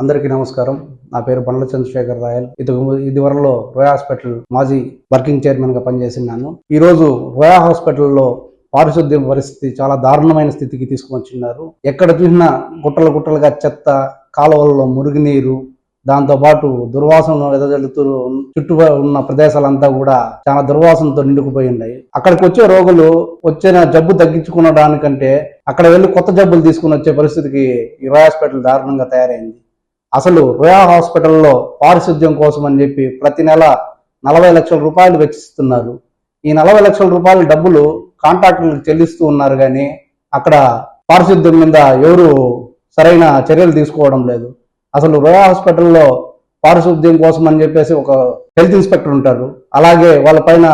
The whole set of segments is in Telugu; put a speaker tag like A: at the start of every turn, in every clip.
A: అందరికీ నమస్కారం. నా పేరు బండ్ల చంద్రశేఖర్ రాయల్. ఇది ఇదివరలో రోయా హాస్పిటల్ మాజీ వర్కింగ్ చైర్మన్గా పనిచేసినాను ఈరోజు రోయా హాస్పిటల్లో పారిశుద్ధ్య పరిస్థితి చాలా దారుణమైన స్థితికి తీసుకువచ్చినారు. ఎక్కడ చూసినా గుట్టలు గుట్టలుగా చెత్త కాలువల్లో మురుగునీరు దాంతోపాటు దుర్వాసన వెదజల్లుతూ చుట్టూ ఉన్న ప్రదేశాలంతా కూడా చాలా దుర్వాసనతో నిండుకుపోయి ఉన్నాయి. అక్కడికి వచ్చే రోగులు వచ్చిన జబ్బు తగ్గించుకునడానికంటే అక్కడ వెళ్ళి కొత్త జబ్బులు తీసుకుని వచ్చే పరిస్థితికి ఈ రోయా హాస్పిటల్ దారుణంగా తయారైంది. అసలు రోయా హాస్పిటల్లో పారిశుద్ధ్యం కోసం అని చెప్పి ప్రతి నెల నలభై లక్షల రూపాయలు వెచ్చిస్తున్నారు. ఈ నలభై లక్షల రూపాయల డబ్బులు కాంట్రాక్టులకు చెల్లిస్తూ ఉన్నారు కానీ అక్కడ పారిశుద్ధ్యం మీద ఎవరు సరైన చర్యలు తీసుకోవడం లేదు. అసలు రోయా హాస్పిటల్లో పారిశుద్ధ్యం కోసం అని చెప్పేసి ఒక హెల్త్ ఇన్స్పెక్టర్ ఉంటారు. అలాగే వాళ్ళ పైన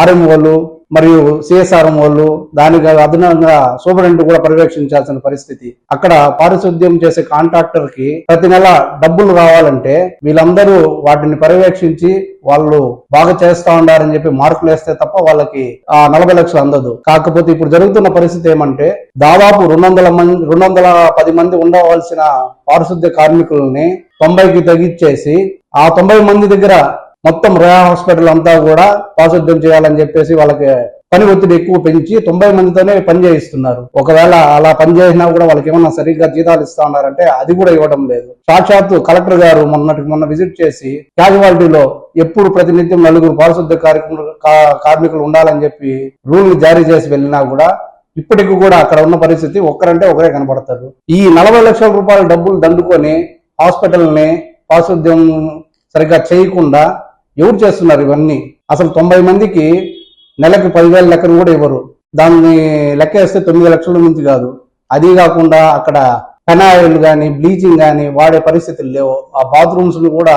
A: ఆర్ఎంఓలు మరియు సిఎస్ఆర్ఎం వాళ్ళు దానికి అదనంగా సూపరింటెండెంట్ కూడా పర్యవేక్షించాల్సిన పరిస్థితి. అక్కడ పారిశుద్ధ్యం చేసే కాంట్రాక్టర్కి ప్రతి నెల డబ్బులు రావాలంటే వీళ్ళందరూ వాటిని పర్యవేక్షించి వాళ్ళు బాగా చేస్తా ఉండారని చెప్పి మార్కులు వేస్తే తప్ప వాళ్ళకి ఆ నలభై లక్షలు అందదు. కాకపోతే ఇప్పుడు జరుగుతున్న పరిస్థితి ఏమంటే దాదాపు రెండు వందల మంది రెండు వందల పది మంది ఉండవలసిన పారిశుద్ధ్య కార్మికుల్ని తొంభైకి తగ్గించేసి ఆ తొంభై మంది దగ్గర మొత్తం రోయా హాస్పిటల్ అంతా కూడా పారిశుద్ధ్యం చేయాలని చెప్పేసి వాళ్ళకి పని ఒత్తిడి ఎక్కువ పెంచి తొంభై మందితోనే పని చేయిస్తున్నారు. ఒకవేళ అలా పని చేసినా కూడా వాళ్ళకి ఏమన్నా సరిగ్గా జీతాలు ఇస్తా ఉన్నారంటే అది కూడా ఇవ్వడం లేదు. సాక్షాత్తు కలెక్టర్ గారు మొన్నటికి మొన్న విజిట్ చేసి క్యాజువాలిటీలో ఎప్పుడు ప్రతినిత్యం నలుగురు పారిశుద్ధ్య కార్యక్రమ కా- కార్మికులు ఉండాలని చెప్పి రూల్ జారీ చేసి వెళ్ళినా కూడా ఇప్పటికి కూడా అక్కడ ఉన్న పరిస్థితి ఒక్కరంటే ఒకరే కనపడతారు ఈ నలభై లక్షల రూపాయల డబ్బులు దండుకొని హాస్పిటల్ని పారిశుద్ధ్యం సరిగ్గా చేయకుండా ఎవరు చేస్తున్నారు ఇవన్నీ? అసలు తొంభై మందికి నెలకు పదివేల లెక్కను కూడా ఇవ్వరు. దాన్ని లెక్క వేస్తే తొమ్మిది లక్షల నుంచి కాదు. అది కాకుండా అక్కడ పెనాయిల్ కానీ బ్లీచింగ్ కానీ వాడే పరిస్థితులు లేవు. ఆ బాత్రూమ్స్ కూడా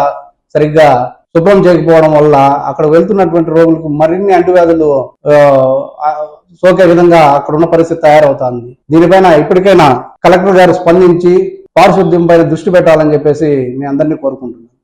A: సరిగ్గా శుభ్రం చేయకపోవడం వల్ల అక్కడ వెళ్తున్నటువంటి రోగులకు మరిన్ని అంటువ్యాధులు సోకే విధంగా అక్కడ ఉన్న పరిస్థితి తయారవుతుంది. దీనిపైన ఇప్పటికైనా కలెక్టర్ గారు స్పందించి పారిశుద్ధ్యం పైన దృష్టి పెట్టాలని చెప్పేసి మీ అందరినీ కోరుకుంటున్నాను.